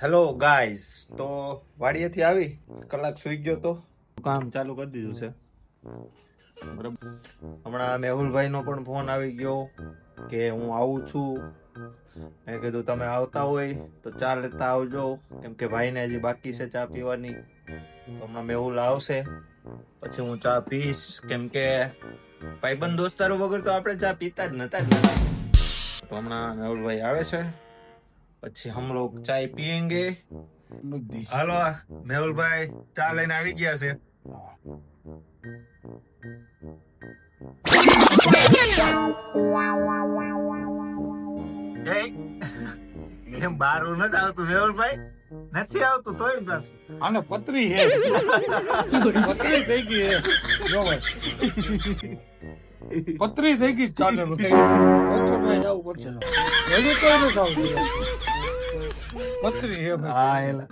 Hello guys તો વાડીએથી આવી, કલાક સુઈ ગયો તો. કામ ચાલુ કરી દીધું છે. બરાબર હમણાં મેહુલભાઈ નો પણ ફોન આવી ગયો કે હું આવું છું. મેં કીધું, તમે આવતા હોય તો ચા લેતા આવજો. કેમ કે ભાઈને હજી બાકી છે ચા પીવાની. હમણાં મેહુલ આવશે. પછી હું ચા પીશ. કેમ કે ભાઈબંધ દોસ્તારો વગર તો આપણે ચા પીતા જ નતા જ. તો હમણાં મેહુલભાઈ આવે છે. પછી હમ લોગ ચાય પીએંગે. હાલો મેહુલભાઈ ચા લઈને આવી ગયા છે. એ, એમ બારું નથી આવતું મેહુલભાઈ નથી આવતું તોય બસ આને પતરી હે. પતરી થઈ ગઈ હે. જો ભાઈ. પતરી થઈ ગઈ ચાલે ડોક્ટર ભાઈ જવું પડશે હજુ કોઈ નથી આવતું. પતરી હે ભાઈ. હા એલા.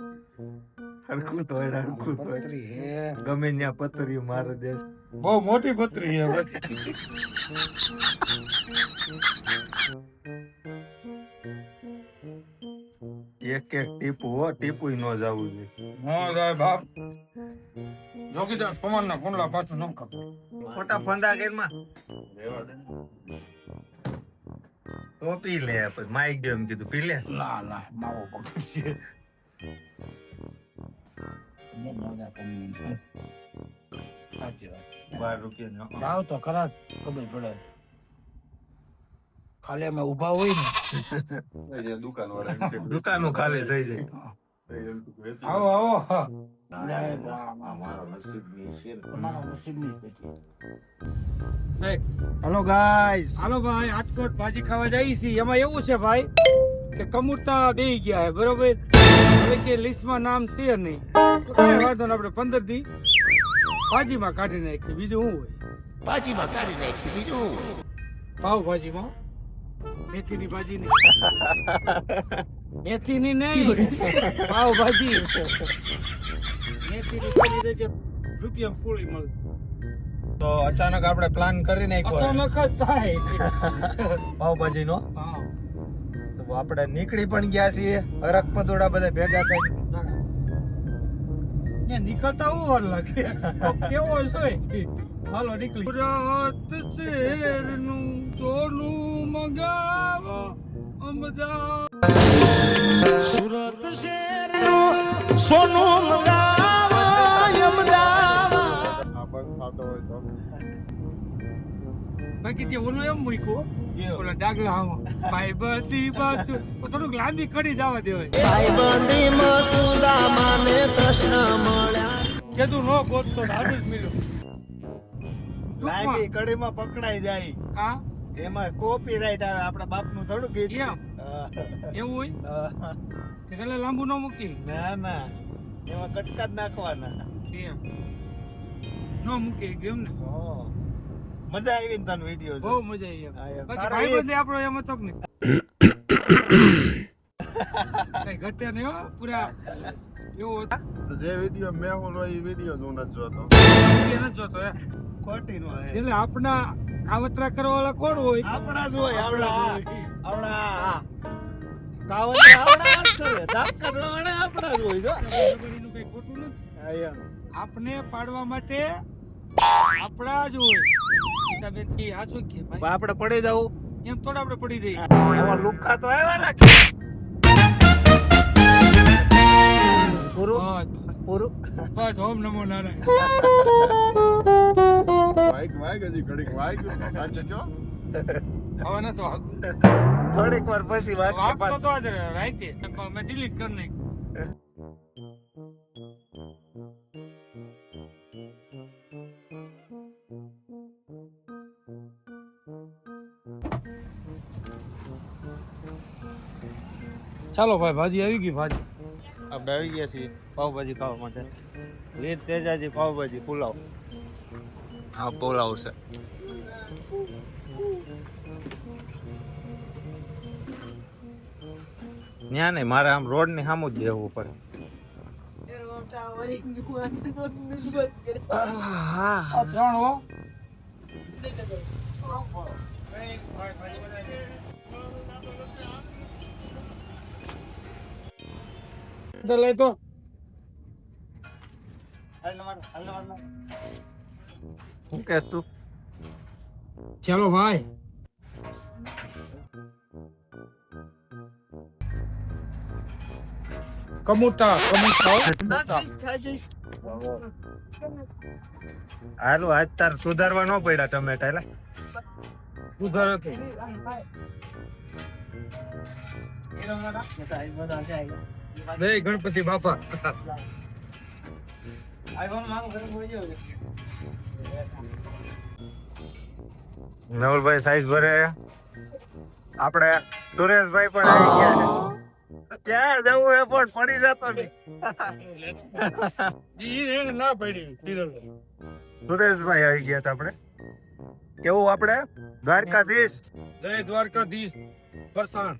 હરખું તોય હરખું તોય પતરી હે. ગમે ત્યાં પતરી મારો દેશ બહુ મોટી પતરી હે એક એક ટીપું હો ટીપુ ન જવું જોઈએ હા સાહેબ બાપ. જોગીદાર સમાનના કુંડલા પાછું ન ખબર. ખોટા ફંદા કેરમાં તો પી લે પછી. માઈક ગયો એમ કીધું. પી લે. ના ના માવો પકડશે. સાચી વાત. બાર રૂપિયા જાવ તો ખરા ખબર પડે. ખાલી અમે ઊભા હોય ને દુકાનો ખાલી થઈ જાય. આવો આવો હેલો ગાઈસ હાલો ભાઈ રાજકોટ ભાજી ખાવા જઈએ છીએ એમાં એવું છે ભાઈ કે કમુરતા બે ગયા હે બરોબર? કે લિસ્ટમાં નામ છે નહીં. તો વાંધો ને આપણે પંદર દી ભાજીમાં કાઢી નાખીએ. બીજું શું હોય? ભાજીમાં કાઢી નાખી બીજું પાવ ભાજીમાં? મેથીની ભાજી ની મેથી ની નહીં પાવ ભાજી મેથીની ભાજી તો રૂપિયા પૂરી મળે. તો અચાનક આપણે પ્લાન કરી નાખ્યો અચાનક જ થાય. પાવભાજી નો તો આપણે નીકળી પણ ગયા છીએ હરક પદોડા બધા ભેગા થઈ. ને નીકળતા હું વાર લાગે. કેવો છે? હાલો નીકળી. રાત શેરનું સોનું મંગાવો અમદાવાદ. સુરત શહેરનું સોનું મંગાવા અમદાવાદ. બાકી તે ઓલો એમ મૂક્યો ઓલા ડાગલા આમાં ભાઈ બધી બાજુ. થોડુંક લાંબી કડી જવા દેવાય. ભાઈબંધીમાં સુદામાને કૃષ્ણ મળ્યા કીધું નો ગોતતો આડું જ મિલ્યું લાંબી કડીમાં પકડાઈ જાય. હા? એમાં કોપીરાઈટ આવે આપણા બાપનું થોડું ગીત. એવું હોય. કે એટલે લાંબુ ન મૂકી? ના ના. એમાં કટકા જ નાખવાના. ન મૂકી ગેમ ને હા. મજા આવી ને તને વીડિયો બહુ મજા આવી આપણો એમાં તો કઈ ઘટે નહીં હો પૂરા એવું જે વીડિયો મેં હોય એ વીડિયો હું નથી જોતો. એ નથી જોતો એ ખોટી નો હે. એટલે આપણા કાવતરા કરવા વાળા કોણ હોય? આપણા જ હોય આવડા આવડા આ. કાવત જ કરે દાંત કાઢવા વાળા આપણા જ હોય જો. કઈ ખોટું નથી? આપને પાડવા માટે આપણા જ હોય. તમે કે આપણે પડી જવું એમ થોડા આપણે પડી જઈએ. આવા લુખ્ખા તો આવ્યા રાખે. પૂરું બસ પૂરું બસ ઓમ નમો નારાયણ વાઈક વાઈક હજી ઘડીક વાઈક આજે કયો હવે નતો વાગતું. થોડીક વાર પછી વાગશે વાગતો પાછું. તો જ રાતે મેં ડિલીટ કરી નાખ્યું ચાલો ભાઈ ભાજી આવી ગઈ ભાજી આપણે આવી ગયા છીએ પાઉભાજી ખાવા માટે. લીધ તેજાજી પાઉભાજી પુલાવ. હા પુલાવ છે. ન્યા નહીં મારે આમ રોડની સામું જ બેહવું પડે. હા ત્રણ હો. તો લઈ તો શું કહેશ તું ચાલો ભાઈ કમુતા કમુતા હાલો આજ તાર સુધારવા ન પડ્યા ટમેટા એટલે સુધારો તો. જય ગણપતિ બાપા. નવલભાઈ સાઈઝ ભરે. આપણે સુરેશભાઈ પણ આવી ગયા છે. ક્યાં જવું એ પણ પડી જતો નહીં. ના પડી સુરેશભાઈ આવી ગયા છે આપણે. કેવું આપણે દ્વારકાધીશ. જય દ્વારકાધીશ. ફરસાણ.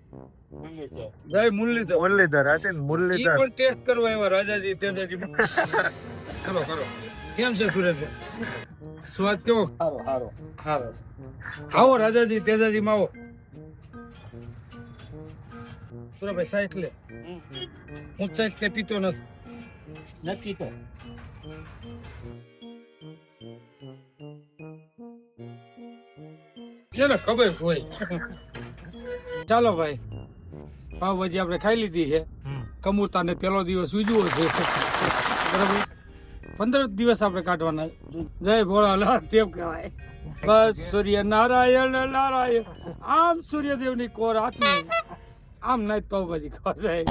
જય મુરલીધર. મુરલીધર હશે ને ઈ મુરલીધર પણ ટેસ્ટ કરવા એવા રાજાજી તેજાજી કરો કરો કેમ છે સુરેશ સ્વાદ કેવો? સારો સારો સારો આવો રાજાજી તેજાજી માં આવો. સુરાભાઈ સાઈઠ લે. હું સાહેબ કે પીતો નથી. નથી તો. છે ને ખબર હોય. ચાલો ભાઈ પાવભાજી આપણે ખાઈ લીધી છે. કમુતાને પેલો દિવસ ઉજવો છે. બરાબર? પંદર દિવસ આપણે કાઢવાના. જય ભોળાનાથ દેવ કહેવાય. બસ સૂર્ય નારાયણ નારાયણ. આમ સૂર્યદેવની કોર હાથમાં. આમ નહીં તો પછી ખવાય